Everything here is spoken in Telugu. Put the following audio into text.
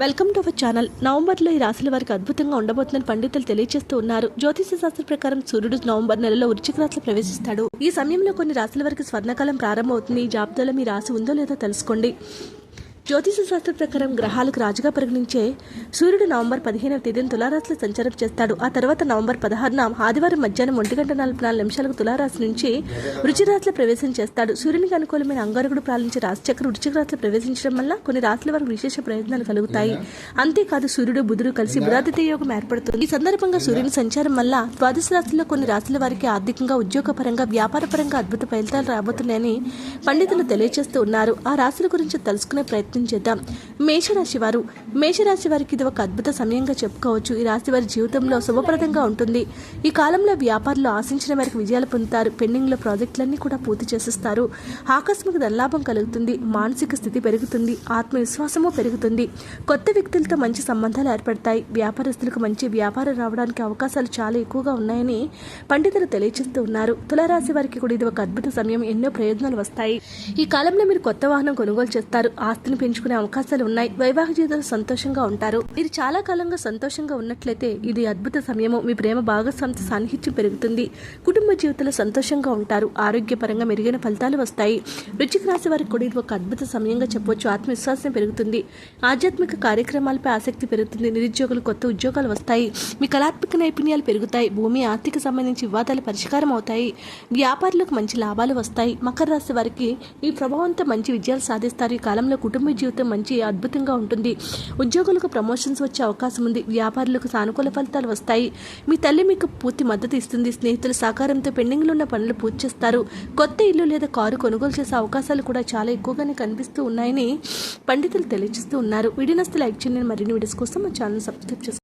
వెల్కమ్ టు అవర్ ఛానల్ నవంబర్లో ఈ రాశుల వారికి అద్భుతంగా ఉండబోతుందని పండితులు తెలియజేస్తూ ఉన్నారు. జ్యోతిష శాస్త్ర ప్రకారం సూర్యుడు నవంబర్ నెలలో వృచ్చిక రాశిలో ప్రవేశిస్తాడు. ఈ సమయంలో కొన్ని రాశుల వారికి స్వర్ణకాలం ప్రారంభమవుతుంది. ఈ జాబితాలో మీ రాశి ఉందో లేదో తెలుసుకోండి. జ్యోతిష శాస్త్ర ప్రకారం గ్రహాలకు రాజుగా పరిగణించే సూర్యుడు నవంబర్ పదిహేనవ తేదీన తులారాశిలో సంచారం చేస్తాడు. ఆ తర్వాత నవంబర్ పదహారున ఆదివారం మధ్యాహ్నం ఒంటి గంట నలభై నాలుగు నిమిషాలకు తులారాశి నుంచి రుచిరాశిలో ప్రవేశం చేస్తాడు. సూర్యునికి అనుకూలమైన అంగారకుడు పాలించే రాశిచక్రం వృశ్చిక రాశిలో ప్రవేశించడం వల్ల కొన్ని రాశుల వారికి విశేష ప్రయోజనాలు కలుగుతాయి. అంతేకాదు సూర్యుడు బుధుడు కలిసి బుధాదిత్య యోగం ఏర్పడుతుంది. ఈ సందర్భంగా సూర్యుని సంచారం వల్ల ద్వాదశ రాశుల్లో కొన్ని రాశుల వారికి ఆర్థికంగా ఉద్యోగపరంగా వ్యాపారపరంగా అద్భుత ఫలితాలు రాబోతున్నాయని పండితులు తెలియజేస్తూ ఉన్నారు. ఆ రాశుల గురించి తెలుసుకునే ప్రయత్నం చేద్దాం. మేషరాశి వారు. మేషరాశి వారికి ఇది ఒక అద్భుత సమయంగా చెప్పుకోవచ్చు. ఈ రాశి వారి జీవితంలో శుభప్రదంగా ఉంటుంది. ఈ కాలంలో వ్యాపారులు ఆశించిన మేరకు విజయాలు పొందుతారు. పెండింగ్లో ప్రాజెక్టులన్నీ కూడా పూర్తి చేసేస్తారు. ఆకస్మిక ధనలాభం కలుగుతుంది. మానసిక స్థితి పెరుగుతుంది. ఆత్మవిశ్వాసము పెరుగుతుంది. కొత్త వ్యక్తులతో మంచి సంబంధాలు ఏర్పడతాయి. వ్యాపారస్తులకు మంచి వ్యాపారం రావడానికి అవకాశాలు చాలా ఎక్కువగా ఉన్నాయని పండితులు తెలియజేస్తూ ఉన్నారు. తులారాశి వారికి కూడా ఇది ఒక అద్భుత సమయం. ఎన్నో ప్రయోజనాలు వస్తాయి. ఈ కాలంలో మీరు కొత్త వాహనం కొనుగోలు చేస్తారు. ఆస్తిని పెంచుకునే అవకాశాలు ఉన్నాయి. వైవాహిక జీవితంలో సంతోషంగా ఉంటారు. మీరు చాలా కాలంగా సంతోషంగా ఉన్నట్లయితే ఇది అద్భుత సమయము. మీ ప్రేమ భాగస్వామితో సాన్నిహిత్యం పెరుగుతుంది. కుటుంబ జీవితంలో సంతోషంగా ఉంటారు. ఆరోగ్యపరంగా మెరుగైన ఫలితాలు వస్తాయి. రుచికి రాశి వారికి కూడా ఇది ఒక అద్భుత సమయంగా చెప్పొచ్చు. ఆత్మవిశ్వాసం పెరుగుతుంది. ఆధ్యాత్మిక కార్యక్రమాలపై ఆసక్తి పెరుగుతుంది. నిరుద్యోగులు కొత్త ఉద్యోగాలు వస్తాయి. మీ కళాత్మక నైపుణ్యాలు పెరుగుతాయి. భూమి ఆర్థిక సంబంధించి వివాదాలు పరిష్కారం అవుతాయి. వ్యాపారులకు మంచి లాభాలు వస్తాయి. మకర రాశి వారికి ఈ ప్రభావంతో మంచి విజయాలు సాధిస్తారు. ఈ కాలంలో కుటుంబ జీవితం మంచి అద్భుతంగా ఉంటుంది. ఉద్యోగులకు ప్రమోషన్స్ వచ్చే అవకాశం ఉంది. వ్యాపారులకు సానుకూల ఫలితాలు వస్తాయి. మీ తల్లి మీకు పూర్తి మద్దతు ఇస్తుంది. స్నేహితుల సహకారంతో పెండింగ్లో ఉన్న పనులు పూర్తి చేస్తారు. కొత్త ఇల్లు లేదా కారు కొనుగోలు చేసే అవకాశాలు కూడా చాలా ఎక్కువగానే కనిపిస్తూ ఉన్నాయని పండితులు తెలియజేస్తూ ఉన్నారు. వీడినస్తు లైక్ చేయండి. మరిన్ని వీడియోస్ కోసం మా ఛానల్ సబ్స్క్రైబ్ చేసుకోండి.